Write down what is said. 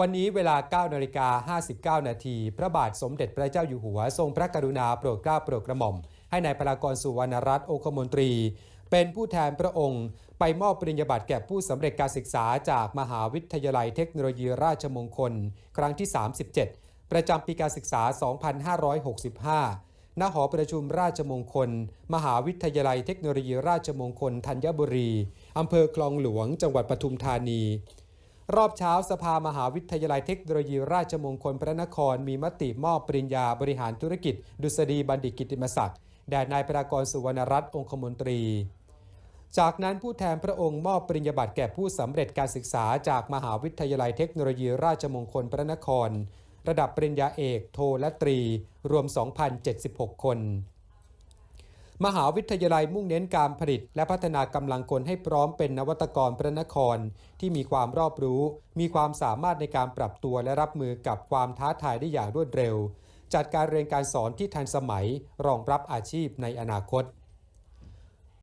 วันนี้เวลา 9นาฬิกา59 นาที พระบาทสมเด็จพระเจ้าอยู่หัว ทรงพระกรุณาโปรดเกล้าโปรดกระหม่อม ให้นายพลากรสุวรรณรัตน์โอคมนตรี เป็นผู้แทนพระองค์ ไปมอบปริญญาบัตรแก่ผู้สำเร็จการศึกษาจากมหาวิทยาลัยเทคโนโลยีราชมงคล ครั้งที่ 37 ประจำปีการศึกษา 2565 ณ หอประชุมราชมงคล มหาวิทยาลัยเทคโนโลยีราชมงคลธัญบุรีอำเภอคลองหลวง จังหวัดปทุมธานี รอบเช้าสภามหาวิทยาลัยเทคโนโลยีราชมงคลพระนคร มีมติมอบปริญญาบริหารธุรกิจ ดุษฎีบัณฑิตกิติมศักดิ์แด่นายปรากรสุวรรณรัตน์องคมนตรี จากนั้นผู้แทนพระองค์มอบปริญญาบัตรแก่ผู้สำเร็จการศึกษาจากมหาวิทยาลัยเทคโนโลยีราชมงคลพระนคร ระดับปริญญาเอก โทและตรี รวม 2,076 คน มหาวิทยาลัยมุ่งเน้นการผลิต และพัฒนากำลังคนให้พร้อมเป็นนวัตกรพระนคร ที่มีความรอบรู้ มีความสามารถในการปรับตัวและรับมือกับความท้าทายได้อย่างรวดเร็ว จัดการเรียนการสอนที่ทันสมัย รองรับอาชีพในอนาคต